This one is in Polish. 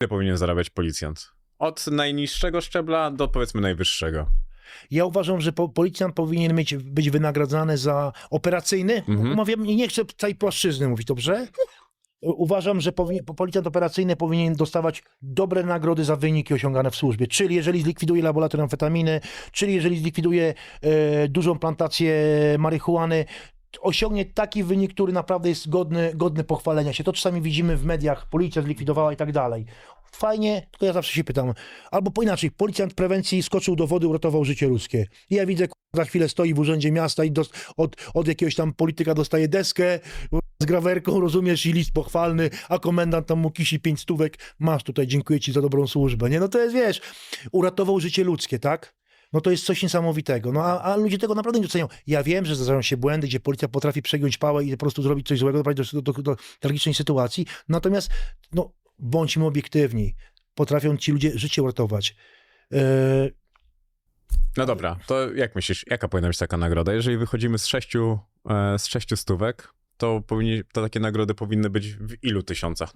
Ile powinien zarabiać policjant? Od najniższego szczebla do powiedzmy najwyższego. Ja uważam, że po, policjant powinien mieć, być wynagradzany za operacyjny. Mhm. Nie chcę całej płaszczyzny mówić, dobrze? Uważam, że powinien, policjant operacyjny powinien dostawać dobre nagrody za wyniki osiągane w służbie. Czyli jeżeli zlikwiduje laboratorium amfetaminy, czyli jeżeli zlikwiduje e, dużą plantację marihuany, osiągnie taki wynik, który naprawdę jest godny, godny pochwalenia się. To czasami widzimy w mediach, policja zlikwidowała i tak dalej. Fajnie, tylko ja zawsze się pytam, albo po inaczej, policjant prewencji skoczył do wody, uratował życie ludzkie. I ja widzę, za chwilę stoi w urzędzie miasta i od, od jakiegoś tam polityka dostaje deskę z grawerką, rozumiesz, i list pochwalny, a komendant tam mu kisi pięć stówek, masz tutaj, dziękuję ci za dobrą służbę, nie? No to jest, wiesz, uratował życie ludzkie, tak? No to jest coś niesamowitego. No a, a ludzie tego naprawdę nie doceniają. Ja wiem, że zdarzają się błędy, gdzie policja potrafi przegiąć pałę i po prostu zrobić coś złego, doprowadzić do, do, do, do tragicznej sytuacji. Natomiast, no, bądźmy obiektywni. Potrafią ci ludzie życie uratować. Yy, No dobra, to jak myślisz, jaka powinna być taka nagroda? Jeżeli wychodzimy z sześciu, e, z sześciu stówek, to, powinni, to takie nagrody powinny być w ilu tysiącach?